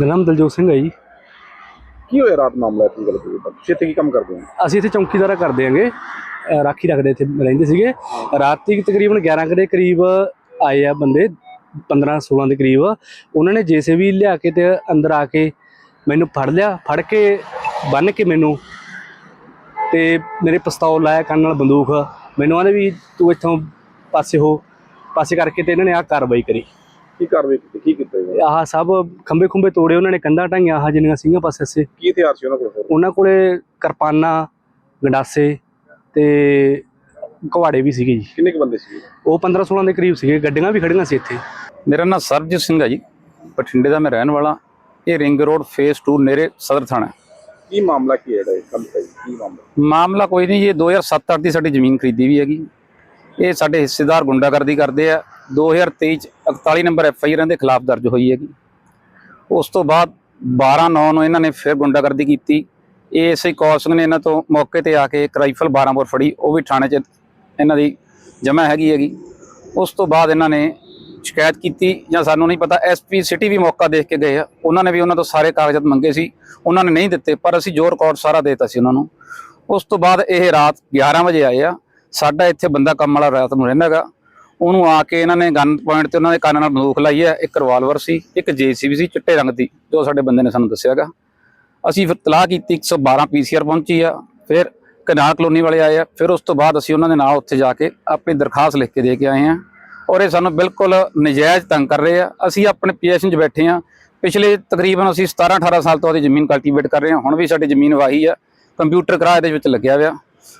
ਮੇਰਾ ਨਾਮ ਦਲਜੋਤ ਸਿੰਘ ਹੈ ਜੀ। ਕੀ ਹੋਇਆ ਰਾਤ ਮਾਮਲਾ ਕੀ ਗੱਲ ਹੋਈ ਤੁਸੀਂ ਇੱਥੇ ਕੀ ਕੰਮ ਕਰਦੇ ਹੋ? ਅਸੀਂ ਇੱਥੇ ਚੌਂਕੀਦਾਰਾ ਕਰਦੇ ਅਹ ਰਾਖੀ ਰੱਖਦੇ ਇੱਥੇ ਰਹਿੰਦੇ ਸੀਗੇ। ਰਾਤੀ ਤਕਰੀਬਨ 11 ਕੁ ਦੇ ਕਰੀਬ ਆਏ ਆ ਬੰਦੇ 15 16 ਦੇ ਕਰੀਬ। ਉਹਨਾਂ ਨੇ ਜੇਸੀਬੀ ਲਿਆ ਕੇ ਤੇ ਅੰਦਰ ਆ ਕੇ ਮੈਨੂੰ ਫੜ ਲਿਆ ਫੜ ਕੇ ਬੰਨ ਕੇ ਮੈਨੂੰ। ਤੇ ਮੇਰੇ ਪਿਸਤੌਲ ਲਾਇਆ ਕੰਨ ਨਾਲ ਬੰਦੂਕ। ਮੈਨੂੰ ਆਂਦੇ ਵੀ ਤੂੰ ਇੱਥੋਂ ਪਾਸੇ ਹੋ। ਪਾਸੇ ਕਰਕੇ ਤੇ ਇਹਨਾਂ ਨੇ ਆ ਕਾਰਵਾਈ ਕਰੀ। ਕੀ ਕਾਰਵਾਈ ਕੀਤੀ ਕੀ ਕੀਤਾ ਜੀ? ਆਹ ਸਭ ਖੰਬੇ ਖੁੰਬੇ ਤੋੜੇ ਉਹਨਾਂ ਨੇ ਕੰਧਾਂ ਢਾਈਆਂ ਆਹ ਜਿੰਨੀਆਂ ਸੀਗੀਆਂ ਪਾਸੇ ਸੇ ਕੀ ਹਥਿਆਰ ਸੀ ਉਹਨਾਂ ਕੋਲ ਹੋਰ? ਉਹਨਾਂ ਕੋਲੇ ਕਿਰਪਾਨਾਂ ਗੰਡਾਸੇ ਤੇ ਕੁਹਾੜੇ ਵੀ ਸੀਗੇ ਜੀ ਕਿੰਨੇ ਕੁ ਬੰਦੇ ਸੀ ਉਹ 15 16 ਦੇ ਕਰੀਬ ਸੀਗੇ ਗੱਡੀਆਂ ਵੀ ਖੜੀਆਂ ਸੀ ਇੱਥੇ ਮੇਰਾ ਨਾਮ ਸਰਬਜੀਤ ਸਿੰਘ ਹੈ ਜੀ ਬਠਿੰਡੇ ਦਾ ਮੈਂ ਰਹਿਣ ਵਾਲਾ ਇਹ ਰਿੰਗ ਰੋਡ ਫੇਸ 2 ਨੇੜੇ ਸਦਰ ਥਾਣਾ ਹੈ। ਕੀ ਮਾਮਲਾ ਕੀ ਹੈ ਜਿਹੜਾ ਜੀ? ਕੀ ਮਾਮਲਾ ਮਾਮਲਾ ਕੋਈ ਨਹੀਂ ਇਹ 2007-8 ਦੀ ਸਾਡੀ ਜ਼ਮੀਨ ਖਰੀਦੀ ਵੀ ਹੈਗੀ ਇਹ ਸਾਡੇ ਹਿੱਸੇਦਾਰ ਗੁੰਡਾਗਰਦੀ ਕਰਦੇ ਆ 2023 ਚ 41 ਨੰਬਰ ਐਫ ਆਈ ਆਰ ਦੇ ਖਿਲਾਫ ਦਰਜ ਹੋਈ ਹੈਗੀ। ਉਸ ਤੋਂ ਬਾਅਦ 12/9 ਨੂੰ ਇਹਨਾਂ ਨੇ ਫਿਰ ਗੁੰਡਾਗਰਦੀ ਕੀਤੀ। ਏਐਸਆਈ ਕੌਰ ਸਿੰਘ ਨੇ ਇਹਨਾਂ ਤੋਂ ਮੌਕੇ ਤੇ ਆ ਕੇ ਇੱਕ ਰਾਈਫਲ 12 ਬੋਰ ਫੜੀ, ਉਹ ਵੀ ਥਾਣੇ 'ਚ ਇਹਨਾਂ ਦੀ ਜਮ੍ਹਾਂ ਹੈਗੀ ਹੈਗੀ। ਉਸ ਤੋਂ ਬਾਅਦ ਇਹਨਾਂ ਨੇ ਸ਼ਿਕਾਇਤ ਕੀਤੀ ਜਾਂ ਸਾਨੂੰ ਨਹੀਂ ਪਤਾ ਐਸਪੀ ਸਿਟੀ ਵੀ ਮੌਕਾ ਦੇਖ ਕੇ ਗਏ ਆ। ਉਹਨਾਂ ਨੇ ਵੀ ਉਹਨਾਂ ਤੋਂ ਸਾਰੇ ਕਾਗਜ਼ਾਤ ਮੰਗੇ ਸੀ, ਉਹਨਾਂ ਨੇ ਨਹੀਂ ਦਿੱਤੇ, ਪਰ ਅਸੀਂ ਜੋ ਰਿਕਾਰਡ ਸਾਰਾ ਦੇਤਾ ਸੀ ਉਹਨਾਂ ਨੂੰ। ਉਸ ਤੋਂ ਬਾਅਦ ਇਹ ਰਾਤ 11 ਵਜੇ ਆਏ ਆ। ਸਾਡਾ ਇੱਥੇ ਬੰਦਾ ਕੰਮ ਵਾਲਾ ਰਾਤ ਨੂੰ ਰਹਿੰਦਾਗਾ ਉਹਨੂੰ ਆ ਕੇ ਇਹਨਾਂ ਨੇ ਗਨ ਪੁਆਇੰਟ ਤੇ ਉਹਨਾਂ ਦੇ ਕੰਨ ਨਾਲ ਬੰਦੂਕ ਲਾਈ ਹੈ, ਇੱਕ ਰਿਵਾਲਵਰ ਸੀ, ਇੱਕ ਜੇਸੀਬੀ ਸੀ, ਚਿੱਟੇ ਰੰਗ ਦੀ, ਜੋ ਸਾਡੇ ਬੰਦੇ ਨੇ ਸਾਨੂੰ ਦੱਸਿਆਗਾ ਅਸੀਂ ਫਿਰ ਤਲਾਹ ਕੀਤੀ 112 ਪੀਸੀਆਰ ਪਹੁੰਚੀ ਆ, ਫਿਰ ਕਨਾਲ ਕਲੋਨੀ ਵਾਲੇ ਆਏ ਆ, ਫਿਰ ਉਸ ਤੋਂ ਬਾਅਦ ਅਸੀਂ ਉਹਨਾਂ ਦੇ ਨਾਲ ਉੱਥੇ ਜਾ ਕੇ ਆਪਣੀ ਦਰਖਾਸਤ ਲਿਖ ਕੇ ਦੇ ਕੇ ਆਏ ਆ ਔਰ ਇਹ ਸਾਨੂੰ ਬਿਲਕੁਲ ਨਜਾਇਜ਼ ਤੰਗ ਕਰ ਰਹੇ ਆ। ਅਸੀਂ ਆਪਣੇ ਪੋਜੀਸ਼ਨ 'ਚ ਬੈਠੇ ਆ ਪਿਛਲੇ ਤਕਰੀਬਨ ਅਸੀਂ 17 18 ਸਾਲ ਤੋਂ ਉਹਦੀ ਜ਼ਮੀਨ ਕਲਟੀਵੇਟ ਕਰ ਰਹੇ ਹਾਂ। ਹੁਣ ਵੀ ਸਾਡੀ ਜ਼ਮੀਨ ਵਾਹੀ ਆ। ਕੰਪਿਊਟਰ ਕਿਰਾਏ ਦੇ ਵਿੱਚ ਲੱਗਿਆ ਹੋਇਆ।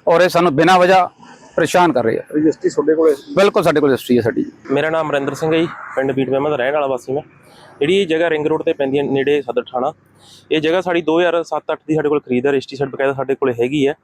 ਔਰ ਇਹ ਸਾਨੂੰ ਬਿਨਾਂ ਵਜ੍ਹਾ ਪਰੇਸ਼ਾਨ ਕਰ ਰਹੇ ਆ। ਰਜਿਸਟਰੀ ਤੁਹਾਡੇ ਕੋਲ ਹੈ? ਬਿਲਕੁਲ ਸਾਡੇ ਕੋਲ ਹਿਸਟਰੀ ਹੈ ਸਾਡੀ ਮੇਰਾ ਨਾਮ ਅਮਰਿੰਦਰ ਸਿੰਘ ਹੈ ਜੀ ਪਿੰਡ ਬੀਟ ਮਹਿਮਾ ਦਾ ਰਹਿਣ ਵਾਲਾ ਵਾਸੀ ਮੈਂ। ਜਿਹੜੀ ਇਹ ਜਗ੍ਹਾ ਰਿੰਗ ਰੋਡ ਤੇ ਪੈਂਦੀ ਹੈ ਨੇੜੇ ਸਦਰ ਥਾਣਾ ਇਹ ਜਗ੍ਹਾ ਸਾਡੀ 2007-8 ਦੀ ਸਾਡੇ ਕੋਲ ਖਰੀਦ ਹੈ ਰਜਿਸਟਰੀ ਸਰਟ ਬਕਾਇਦਾ ਸਾਡੇ ਕੋਲ ਹੈਗੀ ਹੈ।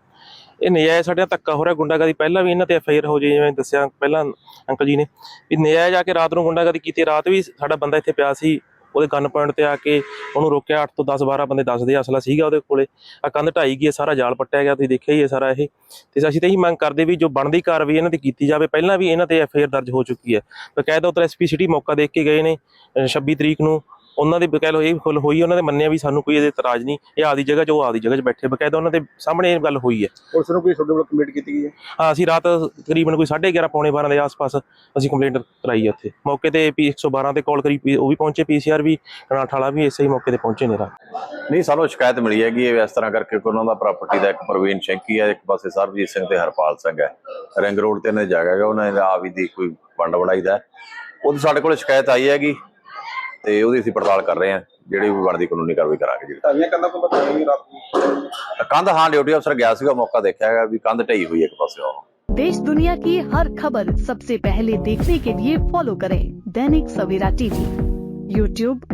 ਇਹ ਨਜਾਇਜ਼ ਸਾਡੇ ਨਾਲ ਧੱਕਾ ਹੋ ਰਿਹਾ ਗੁੰਡਾਗਰਦੀ ਪਹਿਲਾਂ ਵੀ ਇਹਨਾਂ ਤੇ ਐਫ ਆਈ ਆਰ ਹੋ ਜਾਈ ਜਿਵੇਂ ਦੱਸਿਆ ਪਹਿਲਾਂ ਅੰਕਲ ਜੀ ਨੇ ਵੀ ਨਜਾਇਜ਼ ਆ ਕੇ ਰਾਤ ਨੂੰ ਗੁੰਡਾਗਰਦੀ ਕੀਤੀ ਰਾਤ ਵੀ ਸਾਡਾ ਬੰਦਾ ਇੱਥੇ ਪਿਆ ਸੀ ਉਹਦੇ ਗਨ ਪੁਆਇੰਟ ਤੇ ਆ ਕੇ ਉਹਨੂੰ ਰੋਕਿਆ 8 ਤੋਂ 10 12 ਬੰਦੇ ਦੱਸਦੇ ਅਸਲਾ ਸੀਗਾ ਉਹਦੇ ਕੋਲੇ। ਆ ਕੰਧ ਢਾਈ ਗਈ ਹੈ, ਸਾਰਾ ਜਾਲ ਪੱਟਿਆ ਗਿਆ ਤੁਸੀਂ ਦੇਖਿਆ ਹੀ ਹੈ ਸਾਰਾ ਇਹ। ਤੇ ਅਸੀਂ ਤਾਂ ਇਹੀ ਮੰਗ ਕਰਦੇ ਵੀ ਜੋ ਬਣਦੀ ਕਾਰਵਾਈ ਇਹਨਾਂ ਤੇ ਕੀਤੀ ਜਾਵੇ ਪਹਿਲਾਂ ਵੀ ਇਹਨਾਂ ਤੇ ਐਫ ਆਈ ਆਰ ਦਰਜ ਹੋ ਚੁੱਕੀ ਹੈ। ਬਕਾਇਦਾ ਉੱਤਰ ਐਸਪੀ ਸਿਟੀ ਮੌਕਾ ਦੇਖ ਕੇ ਗਏ ਨੇ ਅਹ 26 ਤਰੀਕ ਨੂੰ। ਉਹਨਾਂ ਦੀ ਬਕਾਇਦਾ ਇਹ ਫੁੱਲ ਹੋਈ ਉਹਨਾਂ ਨੇ ਮੰਨਿਆ ਵੀ ਸਾਨੂੰ ਕੋਈ ਇਹਦੇ ਇਤਰਾਜ਼ ਨਹੀਂ। ਇਹ ਆਦੀ ਜਗ੍ਹਾ 'ਚ ਉਹ ਆਦੀ ਜਗ੍ਹਾ 'ਚ ਬੈਠੇ ਬਕਾਇਦਾ ਉਹਨਾਂ ਦੇ ਸਾਹਮਣੇ ਇਹ ਗੱਲ ਹੋਈ ਹੈ। ਪੁਲਿਸ ਨੂੰ ਕੋਈ ਤੁਹਾਡੇ ਕੋਲ ਕੰਪਲੀਟ ਕੀਤੀ ਗਈ ਹੈ? ਹਾਂ ਅਸੀਂ ਰਾਤ ਤਕਰੀਬਨ ਕੋਈ 11:30 ਪੌਣੇ 12 ਦੇ ਆਸ-ਪਾਸ ਅਸੀਂ ਕੰਪਲੇਂਟ ਕਰਾਈ ਹੈ ਉੱਥੇ। ਮੌਕੇ ਤੇ ਪੀ 112 ਤੇ ਕਾਲ ਕਰੀ ਉਹ ਵੀ ਪਹੁੰਚੇ ਪੀਸੀਆਰ ਵੀ ਕਨਾਠਾਲਾ ਵੀ ਇਸੇ ਹੀ ਮੌਕੇ ਤੇ ਪਹੁੰਚੇ ਨੇ ਰਾਤ। ਨਹੀਂ ਸਾਨੂੰ ਸ਼ਿਕਾਇਤ ਮਿਲੀ ਹੈਗੀ ਇਹ ਇਸ ਤਰ੍ਹਾਂ ਕਰਕੇ ਕਿ ਉਹਨਾਂ ਦਾ ਪ੍ਰਾਪਰਟੀ ਦਾ ਇੱਕ ਪ੍ਰਵੀਨ ਸ਼ੈਂਕੀ ਹੈ ਇੱਕ ਪਾਸੇ ਸਰਬਜੀਤ ਸਿੰਘ ਤੇ ਹਰਪਾਲ ਸਿੰਘ ਹੈ। ਰਿੰਗ ਰੋਡ ਤੇ ਜਗ੍ਹਾ ਹੈਗਾ ਉਹਨਾਂ ਨੇ ਆਵੀ ਦੀ ਕੋਈ ਵੰਡ ਵੜਾਈ ਦਾ ਹੈ। ਉਹਦੀ ਸਾਡੇ ਕੋਲ ਸ਼ਿਕਾਇਤ ਆਈ ਹੈਗੀ। ਤੇ ਉਹਦੀ ਅਸੀਂ ਪੜਤਾਲ ਕਰ ਰਹੇ ਹਾਂ ਜਿਹੜੀ ਵੀ ਬਣਦੀ ਕਾਨੂੰਨੀ ਕਾਰਵਾਈ ਕਰਾਂਗੇ ਜੀ ਤਾਈਆਂ ਕੰਦਾ ਕੋ ਪਤਾ ਨਹੀਂ ਰਾਤ ਨੂੰ ਕੰਧ ਹਾਂ ਡਿਊਟੀ ਅਫਸਰ ਗਿਆ ਸੀਗਾ ਮੌਕਾ ਦੇਖਿਆ ਹੈਗਾ ਵੀ ਕੰਧ ਢਈ ਹੋਈ ਹੈ ਇੱਕ ਪਾਸੇ ਉਹ देश दुनिया की हर खबर सबसे पहले देखने के लिए फॉलो करें Dainik Savera TV YouTube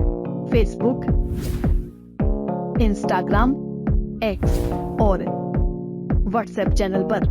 Facebook Instagram X और व्हाट्सएप चैनल पर।